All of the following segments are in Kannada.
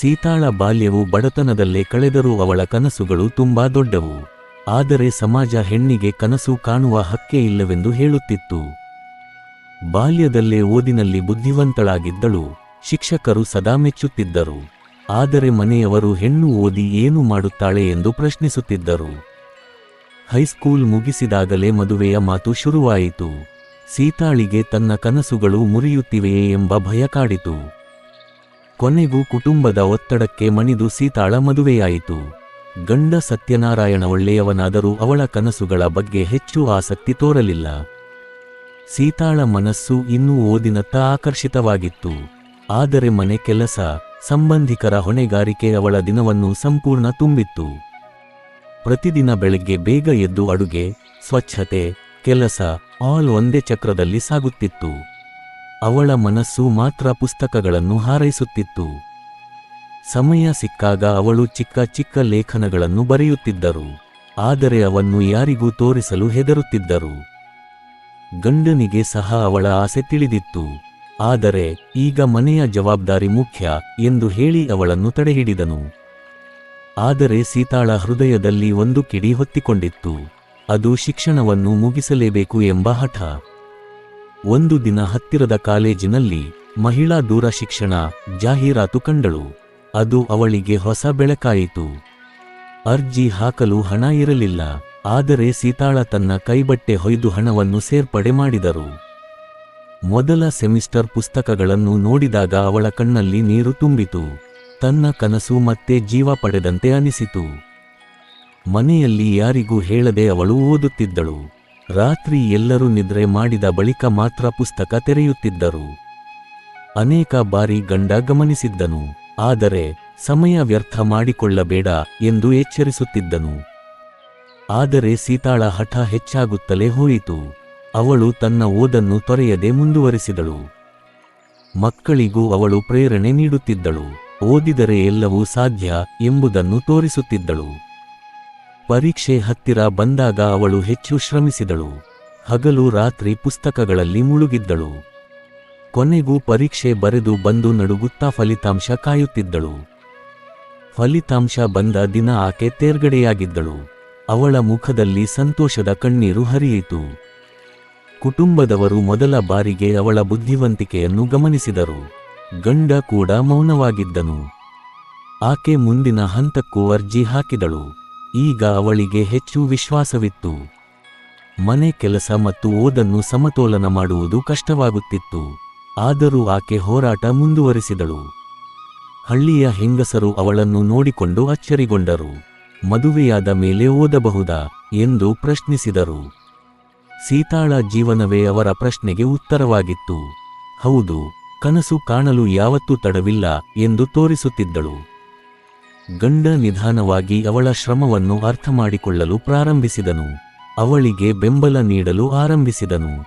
ಸೀತಾಳ ಬಾಲ್ಯವು ಬಡತನದಲ್ಲೇ ಕಳೆದರೂ ಅವಳ ಕನಸುಗಳು ತುಂಬಾ ದೊಡ್ಡವು. ಆದರೆ ಸಮಾಜ ಹೆಣ್ಣಿಗೆ ಕನಸು ಕಾಣುವ ಹಕ್ಕೇ ಇಲ್ಲವೆಂದು ಹೇಳುತ್ತಿತ್ತು. ಬಾಲ್ಯದಲ್ಲೇ ಓದಿನಲ್ಲಿ ಬುದ್ಧಿವಂತಳಾಗಿದ್ದಳು, ಶಿಕ್ಷಕರು ಸದಾ ಮೆಚ್ಚುತ್ತಿದ್ದರು. ಆದರೆ ಮನೆಯವರು ಹೆಣ್ಣು ಓದಿ ಏನು ಮಾಡುತ್ತಾಳೆ ಎಂದು ಪ್ರಶ್ನಿಸುತ್ತಿದ್ದರು. ಹೈಸ್ಕೂಲ್ ಮುಗಿಸಿದಾಗಲೇ ಮದುವೆಯ ಮಾತು ಶುರುವಾಯಿತು. ಸೀತಾಳಿಗೆ ತನ್ನ ಕನಸುಗಳು ಮುರಿಯುತ್ತಿವೆಯೇ ಎಂಬ ಭಯ ಕಾಡಿತು. ಕೊನೆಗೂ ಕುಟುಂಬದ ಒತ್ತಡಕ್ಕೆ ಮಣಿದು ಸೀತಾಳ ಮದುವೆಯಾಯಿತು. ಗಂಡ ಸತ್ಯನಾರಾಯಣ ಒಳ್ಳೆಯವನಾದರೂ ಅವಳ ಕನಸುಗಳ ಬಗ್ಗೆ ಹೆಚ್ಚು ಆಸಕ್ತಿ ತೋರಲಿಲ್ಲ. ಸೀತಾಳ ಮನಸ್ಸು ಇನ್ನೂ ಓದಿನತ್ತ ಆಕರ್ಷಿತವಾಗಿತ್ತು. ಆದರೆ ಮನೆ ಕೆಲಸ, ಸಂಬಂಧಿಕರ ಹೊಣೆಗಾರಿಕೆ ಅವಳ ದಿನವನ್ನು ಸಂಪೂರ್ಣ ತುಂಬಿತ್ತು. ಪ್ರತಿದಿನ ಬೆಳಗ್ಗೆ ಬೇಗ ಎದ್ದು ಅಡುಗೆ, ಸ್ವಚ್ಛತೆ, ಕೆಲಸ ಆಲ್ ಒಂದೇ ಚಕ್ರದಲ್ಲಿ ಸಾಗುತ್ತಿತ್ತು. ಅವಳ ಮನಸ್ಸು ಮಾತ್ರ ಪುಸ್ತಕಗಳನ್ನು ಹಾರೈಸುತ್ತಿತ್ತು. ಸಮಯ ಸಿಕ್ಕಾಗ ಅವಳು ಚಿಕ್ಕ ಚಿಕ್ಕ ಲೇಖನಗಳನ್ನು ಬರೆಯುತ್ತಿದ್ದರು. ಆದರೆ ಅವನ್ನು ಯಾರಿಗೂ ತೋರಿಸಲು ಹೆದರುತ್ತಿದ್ದರು. ಗಂಡನಿಗೆ ಸಹ ಅವಳ ಆಸೆ ತಿಳಿದಿತ್ತು. ಆದರೆ ಈಗ ಮನೆಯ ಜವಾಬ್ದಾರಿ ಮುಖ್ಯ ಎಂದು ಹೇಳಿ ಅವಳನ್ನು ತಡೆಹಿಡಿದನು. ಆದರೆ ಸೀತಾಳ ಹೃದಯದಲ್ಲಿ ಒಂದು ಕಿಡಿ ಹೊತ್ತಿಕೊಂಡಿತ್ತು. ಅದು ಶಿಕ್ಷಣವನ್ನು ಮುಗಿಸಲೇಬೇಕು ಎಂಬ ಹಠ. ಒಂದು ದಿನ ಹತ್ತಿರದ ಕಾಲೇಜಿನಲ್ಲಿ ಮಹಿಳಾ ದೂರ ಶಿಕ್ಷಣ ಜಾಹೀರಾತು ಕಂಡಳು. ಅದು ಅವಳಿಗೆ ಹೊಸ ಬೆಳಕಾಯಿತು. ಅರ್ಜಿ ಹಾಕಲು ಹಣ ಇರಲಿಲ್ಲ, ಆದರೆ ಸೀತಾಳ ತನ್ನ ಕೈಬಟ್ಟೆ ಹೊಯ್ದು ಹಣವನ್ನು ಸೇರ್ಪಡೆ ಮಾಡಿದರು. ಮೊದಲ ಸೆಮಿಸ್ಟರ್ ಪುಸ್ತಕಗಳನ್ನು ನೋಡಿದಾಗ ಅವಳ ಕಣ್ಣಲ್ಲಿ ನೀರು ತುಂಬಿತು. ತನ್ನ ಕನಸು ಮತ್ತೆ ಜೀವ ಪಡೆದಂತೆ ಅನಿಸಿತು. ಮನೆಯಲ್ಲಿ ಯಾರಿಗೂ ಹೇಳದೆ ಅವಳು ಓದುತ್ತಿದ್ದಳು. ರಾತ್ರಿ ಎಲ್ಲರೂ ನಿದ್ರೆ ಮಾಡಿದ ಬಳಿಕ ಮಾತ್ರ ಪುಸ್ತಕ ತೆರೆಯುತ್ತಿದ್ದರು. ಅನೇಕ ಬಾರಿ ಗಂಡ ಗಮನಿಸಿದ್ದನು, ಆದರೆ ಸಮಯ ವ್ಯರ್ಥ ಮಾಡಿಕೊಳ್ಳಬೇಡ ಎಂದು ಎಚ್ಚರಿಸುತ್ತಿದ್ದನು. ಆದರೆ ಸೀತಾಳ ಹಠ ಹೆಚ್ಚಾಗುತ್ತಲೇ ಹೋಯಿತು. ಅವಳು ತನ್ನ ಓದನ್ನು ತೊರೆಯದೆ ಮುಂದುವರಿಸಿದಳು. ಮಕ್ಕಳಿಗೂ ಅವಳು ಪ್ರೇರಣೆ ನೀಡುತ್ತಿದ್ದಳು, ಓದಿದರೆ ಎಲ್ಲವೂ ಸಾಧ್ಯ ಎಂಬುದನ್ನು ತೋರಿಸುತ್ತಿದ್ದಳು. ಪರೀಕ್ಷೆ ಹತ್ತಿರ ಬಂದಾಗ ಅವಳು ಹೆಚ್ಚು ಶ್ರಮಿಸಿದಳು. ಹಗಲು ರಾತ್ರಿ ಪುಸ್ತಕಗಳಲ್ಲಿ ಮುಳುಗಿದ್ದಳು. ಕೊನೆಗೂ ಪರೀಕ್ಷೆ ಬರೆದು ಬಂದು ನಡುಗುತ್ತಾ ಫಲಿತಾಂಶ ಕಾಯುತ್ತಿದ್ದಳು. ಫಲಿತಾಂಶ ಬಂದ ದಿನ ಆಕೆ ತೇರ್ಗಡೆಯಾಗಿದ್ದಳು. ಅವಳ ಮುಖದಲ್ಲಿ ಸಂತೋಷದ ಕಣ್ಣೀರು ಹರಿಯಿತು. ಕುಟುಂಬದವರು ಮೊದಲ ಬಾರಿಗೆ ಅವಳ ಬುದ್ಧಿವಂತಿಕೆಯನ್ನು ಗಮನಿಸಿದರು. ಗಂಡ ಕೂಡ ಮೌನವಾಗಿದ್ದನು. ಆಕೆ ಮುಂದಿನ ಹಂತಕ್ಕೂ ಅರ್ಜಿ ಹಾಕಿದಳು. ಈಗ ಅವಳಿಗೆ ಹೆಚ್ಚು ವಿಶ್ವಾಸವಿತ್ತು. ಮನೆ ಕೆಲಸ ಮತ್ತು ಓದನ್ನು ಸಮತೋಲನ ಮಾಡುವುದು ಕಷ್ಟವಾಗುತ್ತಿತ್ತು. ಆದರೂ ಆಕೆ ಹೋರಾಟ ಮುಂದುವರಿಸಿದಳು. ಹಳ್ಳಿಯ ಹೆಂಗಸರು ಅವಳನ್ನು ನೋಡಿಕೊಂಡು ಅಚ್ಚರಿಗೊಂಡರು. ಮದುವೆಯಾದ ಮೇಲೆ ಓದಬಹುದಾ ಎಂದು ಪ್ರಶ್ನಿಸಿದರು. ಸೀತಾಳ ಜೀವನವೇ ಅವರ ಪ್ರಶ್ನೆಗೆ ಉತ್ತರವಾಗಿತ್ತು. ಹೌದು, ಕನಸು ಕಾಣಲು ಯಾವತ್ತೂ ತಡವಿಲ್ಲ ಎಂದು ತೋರಿಸುತ್ತಿದ್ದಳು. ಗಂಡ ನಿಧಾನವಾಗಿ ಅವಳ ಶ್ರಮವನ್ನು ಅರ್ಥಮಾಡಿಕೊಳ್ಳಲು ಪ್ರಾರಂಭಿಸಿದನು. ಅವಳಿಗೆ ಬೆಂಬಲ ನೀಡಲು ಆರಂಭಿಸಿದನು.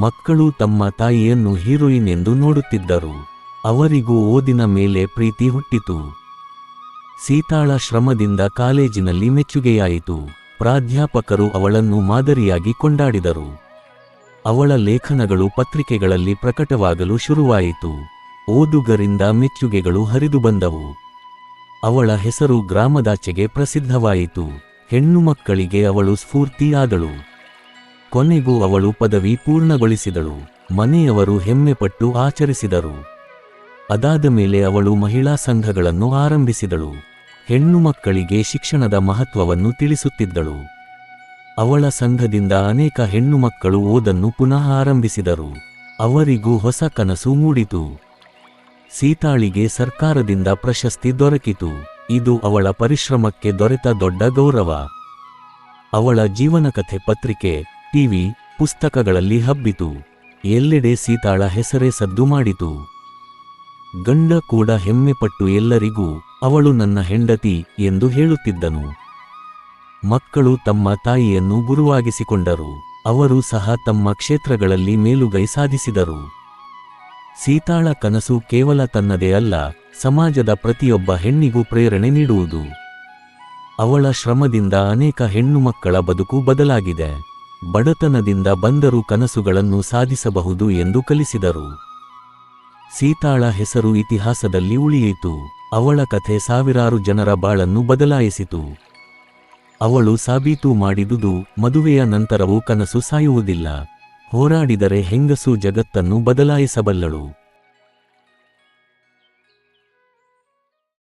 ಮಕ್ಕಳು ತಮ್ಮ ತಾಯಿಯನ್ನು ಹೀರೋಯಿನ್ ಎಂದು ನೋಡುತ್ತಿದ್ದರು. ಅವರಿಗೂ ಓದಿನ ಮೇಲೆ ಪ್ರೀತಿ ಹುಟ್ಟಿತು. ಸೀತಾಳ ಶ್ರಮದಿಂದ ಕಾಲೇಜಿನಲ್ಲಿ ಮೆಚ್ಚುಗೆಯಾಯಿತು. ಪ್ರಾಧ್ಯಾಪಕರು ಅವಳನ್ನು ಮಾದರಿಯಾಗಿ ಕೊಂಡಾಡಿದರು. ಅವಳ ಲೇಖನಗಳು ಪತ್ರಿಕೆಗಳಲ್ಲಿ ಪ್ರಕಟವಾಗಲು ಶುರುವಾಯಿತು. ಓದುಗರಿಂದ ಮೆಚ್ಚುಗೆಗಳು ಹರಿದು ಬಂದವು ಅವಳ ಹೆಸರು ಗ್ರಾಮದಾಚೆಗೆ ಪ್ರಸಿದ್ಧವಾಯಿತು. ಹೆಣ್ಣು ಮಕ್ಕಳಿಗೆ ಅವಳು ಸ್ಫೂರ್ತಿಯಾದಳು. ಕೊನೆಗೂ ಅವಳು ಪದವಿ ಪೂರ್ಣಗೊಳಿಸಿದಳು. ಮನೆಯವರು ಹೆಮ್ಮೆಪಟ್ಟು ಆಚರಿಸಿದರು. ಅದಾದ ಮೇಲೆ ಅವಳು ಮಹಿಳಾ ಸಂಘಗಳನ್ನು ಆರಂಭಿಸಿದಳು. ಹೆಣ್ಣು ಮಕ್ಕಳಿಗೆ ಶಿಕ್ಷಣದ ಮಹತ್ವವನ್ನು ತಿಳಿಸುತ್ತಿದ್ದಳು. ಅವಳ ಸಂಘದಿಂದ ಅನೇಕ ಹೆಣ್ಣು ಮಕ್ಕಳು ಓದನ್ನು ಪುನಃ ಆರಂಭಿಸಿದರು. ಅವರಿಗೂ ಹೊಸ ಕನಸು ಮೂಡಿತು. ಸೀತಾಳಿಗೆ ಸರ್ಕಾರದಿಂದ ಪ್ರಶಸ್ತಿ ದೊರಕಿತು. ಇದು ಅವಳ ಪರಿಶ್ರಮಕ್ಕೆ ದೊರೆತ ದೊಡ್ಡ ಗೌರವ. ಅವಳ ಜೀವನಕಥೆ ಪತ್ರಿಕೆ, ಟಿವಿ, ಪುಸ್ತಕಗಳಲ್ಲಿ ಹಬ್ಬಿತು. ಎಲ್ಲೆಡೆ ಸೀತಾಳ ಹೆಸರೇ ಸದ್ದು ಮಾಡಿತು. ಗಂಡ ಕೂಡ ಹೆಮ್ಮೆಪಟ್ಟು ಎಲ್ಲರಿಗೂ, ಅವಳು ನನ್ನ ಹೆಂಡತಿ ಎಂದು ಹೇಳುತ್ತಿದ್ದನು. ಮಕ್ಕಳು ತಮ್ಮ ತಾಯಿಯನ್ನು ಗುರುವಾಗಿಸಿಕೊಂಡರು. ಅವರು ಸಹ ತಮ್ಮ ಕ್ಷೇತ್ರಗಳಲ್ಲಿ ಮೇಲುಗೈ ಸಾಧಿಸಿದರು. ಸೀತಾಳ ಕನಸು ಕೇವಲ ತನ್ನದೇ ಅಲ್ಲ, ಸಮಾಜದ ಪ್ರತಿಯೊಬ್ಬ ಹೆಣ್ಣಿಗೂ ಪ್ರೇರಣೆ ನೀಡುವುದು. ಅವಳ ಶ್ರಮದಿಂದ ಅನೇಕ ಹೆಣ್ಣು ಮಕ್ಕಳ ಬದುಕು ಬದಲಾಗಿದೆ. ಬಡತನದಿಂದ ಬಂದರೂ ಕನಸುಗಳನ್ನು ಸಾಧಿಸಬಹುದು ಎಂದು ಕಲಿಸಿದರು. ಸೀತಾಳ ಹೆಸರು ಇತಿಹಾಸದಲ್ಲಿ ಉಳಿಯಿತು. ಅವಳ ಕಥೆ ಸಾವಿರಾರು ಜನರ ಬಾಳನ್ನು ಬದಲಾಯಿಸಿತು. ಅವಳು ಸಾಬೀತು ಮಾಡಿದುದು ಮದುವೆಯ ನಂತರವೂ ಕನಸು ಸಾಯುವುದಿಲ್ಲ. ಹೋರಾಡಿದರೆ ಹೆಂಗಸು ಜಗತ್ತನ್ನು ಬದಲಾಯಿಸಬಲ್ಲಳು.